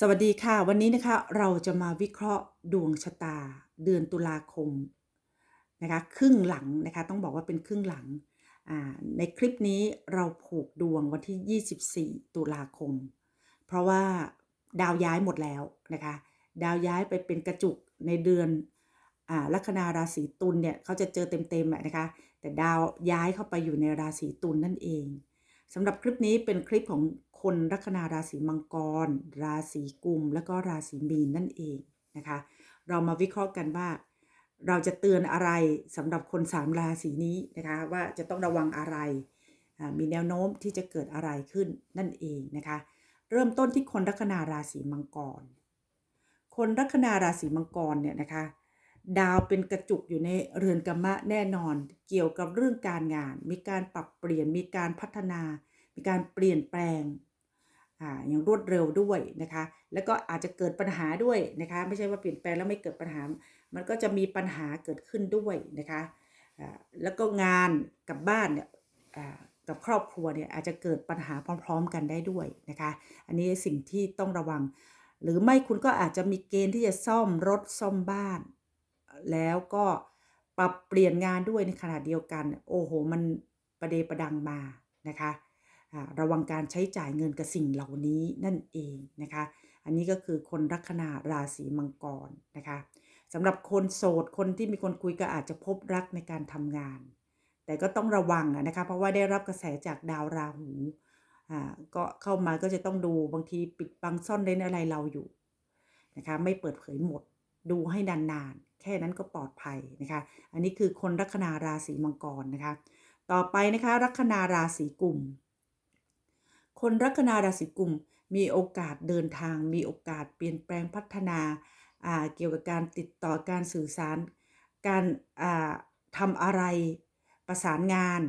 สวัสดีค่ะ วันนี้นะคะเราจะมาวิเคราะห์ดวงชะตา เดือนตุลาคมนะคะครึ่งหลังนะคะต้องบอกว่าเป็นครึ่งหลัง ในคลิปนี้เราผูกดวงวันที่ 24 ตุลาคม เพราะว่าดาวย้ายหมดแล้วนะคะดาวย้ายไปเป็นกระจุกในเดือนอลัคนาราศีตุลเนี่ยเขาจะเจอเต็มๆนะคะแต่ดาวย้ายเข้าไปอยู่ในราศีตุลนั่นเอง สำหรับคลิปนี้เป็นคลิปของคนลัคนาราศีมังกร ราศีกุม และก็ราศีมีนนั่นเองนะคะ เรามาวิเคราะห์กันว่า เราจะเตือนอะไรสำหรับคนสามราศีนี้นะคะว่าจะต้องระวังอะไร มีแนวโน้มที่จะเกิดอะไรขึ้นนั่นเองนะคะ เริ่มต้นที่คนลัคนาราศีมังกร คนลัคนาราศีมังกรเนี่ยนะคะดาวเป็นกระจุกอยู่ในเรือนกรรมะแน่นอน เกี่ยวกับเรื่องการงาน มีการปรับเปลี่ยนมีการพัฒนา มีการเปลี่ยนแปลงอย่างรวดเร็วด้วยนะคะ แล้วก็อาจจะเกิดปัญหาด้วยนะคะ ไม่ใช่ว่าเปลี่ยนแปลงแล้วไม่เกิดปัญหา มันก็จะมีปัญหาเกิดขึ้นด้วยนะคะแล้วก็งานกับบ้านเนี่ยกับครอบครัวเนี่ยอาจจะเกิดปัญหาพร้อม ๆ กันได้ด้วยนะคะ อันนี้สิ่งที่ต้องระวัง หรือไม่คุณก็อาจจะมีเกณฑ์ที่จะซ่อมรถซ่อมบ้าน แล้วก็ปรับเปลี่ยนงานด้วยในขณะเดียวกัน โอ้โห มันประเดประดังมานะคะ ระวังการใช้จ่ายเงินกับสิ่งเหล่านี้นั่นเองนะคะ อันนี้ก็คือคนลัคนาราศีมังกรนะคะสำหรับคนโสดคนที่มีคนคุยก็อาจจะพบรักในการทำงาน แต่ก็ต้องระวังนะคะเพราะว่าได้รับกระแสจากดาวราหูก็เข้ามาก็จะต้องดูบางทีปิดบังซ่อนเร้นอะไรเราอยู่นะคะไม่เปิดเผยหมดดูให้นานๆ แค่นั้นก็ปลอดภัยนะคะ อันนี้คือคนลัคนาราศีมังกรนะคะ ต่อไปนะคะลัคนาราศีกุม คนลัคนาราศีกุมมีโอกาสเดินทาง มีโอกาสเปลี่ยนแปลงพัฒนาเกี่ยวกับการติดต่อการสื่อสาร การทำอะไรประสานงาน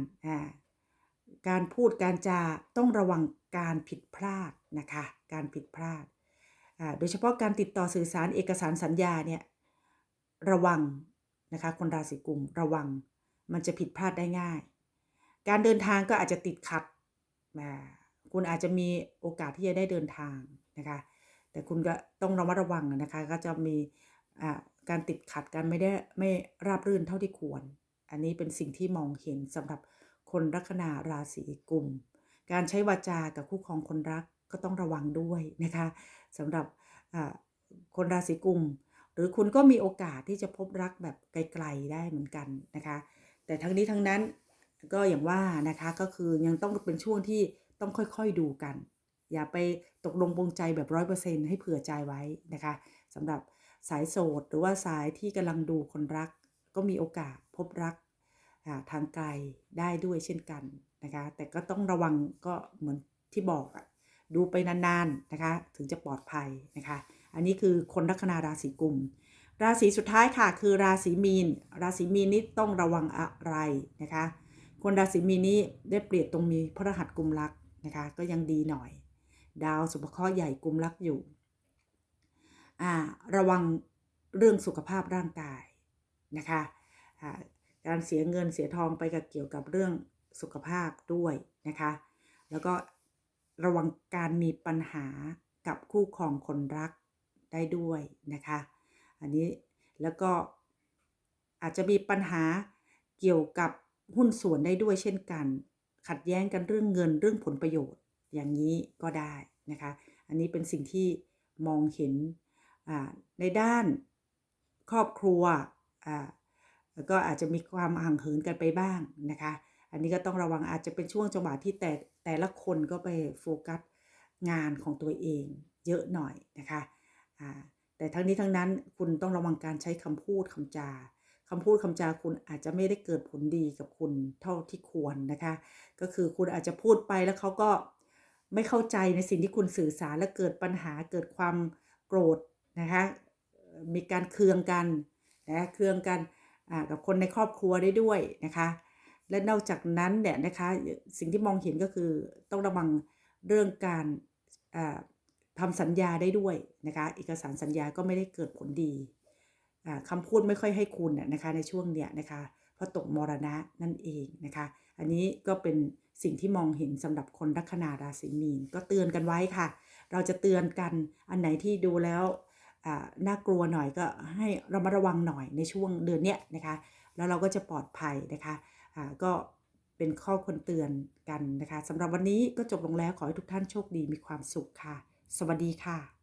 การพูดการจาต้องระวังการผิดพลาดนะคะ การผิดพลาด โดยเฉพาะการติดต่อสื่อสารเอกสารสัญญาเนี่ยระวังนะคะคนราศีกุมระวังมันจะผิดพลาดได้ง่าย การเดินทางก็อาจจะติดขัด คุณอาจจะมีโอกาสที่จะได้เดินทางนะคะ แต่คุณก็ต้องระมัดระวังนะคะ ก็จะมีการติดขัดการไม่ได้ไม่ราบรื่นเท่าที่ควร อันนี้เป็นสิ่งที่มองเห็นสำหรับคนลัคนาราศีกุม การใช้วาจากับคู่ครองคนรักก็ต้องระวังด้วยนะคะสำหรับคนราศีกุม หรือคุณก็มีโอกาสที่จะพบรักแบบไกลๆได้เหมือนกันนะคะ แต่ทั้งนี้ทั้งนั้นก็อย่างว่านะคะก็คือยังต้องเป็นช่วงที่ ต้องค่อยๆดูกัน อย่าไปตกลงปรงใจแบบร้อยเปอร์เซ็นให้เผื่อใจไว้นะคะสำหรับสายโสดหรือว่าสายที่กำลังดูคนรัก ก็มีโอกาสพบรักทางไกลได้ด้วยเช่นกันนะคะแต่ก็ต้องระวังก็เหมือนที่บอกอะดูไปนานๆนะคะถึงจะปลอดภัยนะคะอันนี้คือคนลัคนาราศีกุม ราศีสุดท้ายค่ะคือราศีมีน ราศีมีนนี้ต้องระวังอะไรนะคะคนราศีมีนนี้ได้เปรียบตรงมีพระรหัสกุมรัก นะคะ ก็ยังดีหน่อย ดาวสุภเคราะห์ใหญ่กุมรักอยู่ อ่า ระวังเรื่องสุขภาพร่างกายนะคะการเสียเงินเสียทองไปกับเกี่ยวกับเรื่องสุขภาพด้วยนะคะ แล้วก็ระวังการมีปัญหากับคู่ครองคนรักได้ด้วยนะคะ อันนี้แล้วก็อาจจะมีปัญหาเกี่ยวกับหุ้นส่วนได้ด้วยเช่นกัน ขัดแย้งกันเรื่องเงินเรื่องผลประโยชน์อย่างนี้ก็ได้นะคะ อันนี้เป็นสิ่งที่มองเห็นในด้านครอบครัวก็อาจจะมีความห่างเหินกันไปบ้างนะคะ อันนี้ก็ต้องระวังอาจจะเป็นช่วงจังหวะที่แต่แต่ละคนก็ไปโฟกัสงานของตัวเองเยอะหน่อยนะคะแต่ทั้งนี้ทั้งนั้นคุณต้องระวังการใช้คำพูดคำจา คำพูดคำจาคุณอาจจะไม่ได้เกิดผลดีกับคุณเท่าที่ควรนะคะ ก็คือคุณอาจจะพูดไปแล้วเขาก็ไม่เข้าใจในสิ่งที่คุณสื่อสารและเกิดปัญหาเกิดความโกรธนะคะมีการเคืองกันนะเคืองกันอ่ากับคนในครอบครัวได้ด้วยนะคะ และนอกจากนั้นเนี่ยนะคะสิ่งที่มองเห็นก็คือต้องระวังเรื่องการอ่าทำสัญญาได้ด้วยนะคะเอกสารสัญญาก็ไม่ได้เกิดผลดี คำพูดไม่ค่อยให้คุณน่ะนะคะในช่วงเนี้ยนะคะเพราะตกมรณะนั่นเองนะคะ อันนี้ก็เป็นสิ่งที่มองเห็นสำหรับคนลัคนาราศีมีน ก็เตือนกันไว้ค่ะ เราจะเตือนกันอันไหนที่ดูแล้วน่ากลัวหน่อยก็ให้เรามาระวังหน่อยในช่วงเดือนเนี้ยนะคะ แล้วเราก็จะปลอดภัยนะคะอ่าก็เป็นข้อควรเตือนกันนะคะสำหรับวันนี้ก็จบลงแล้วขอให้ทุกท่านโชคดีมีความสุขค่ะ สวัสดีค่ะ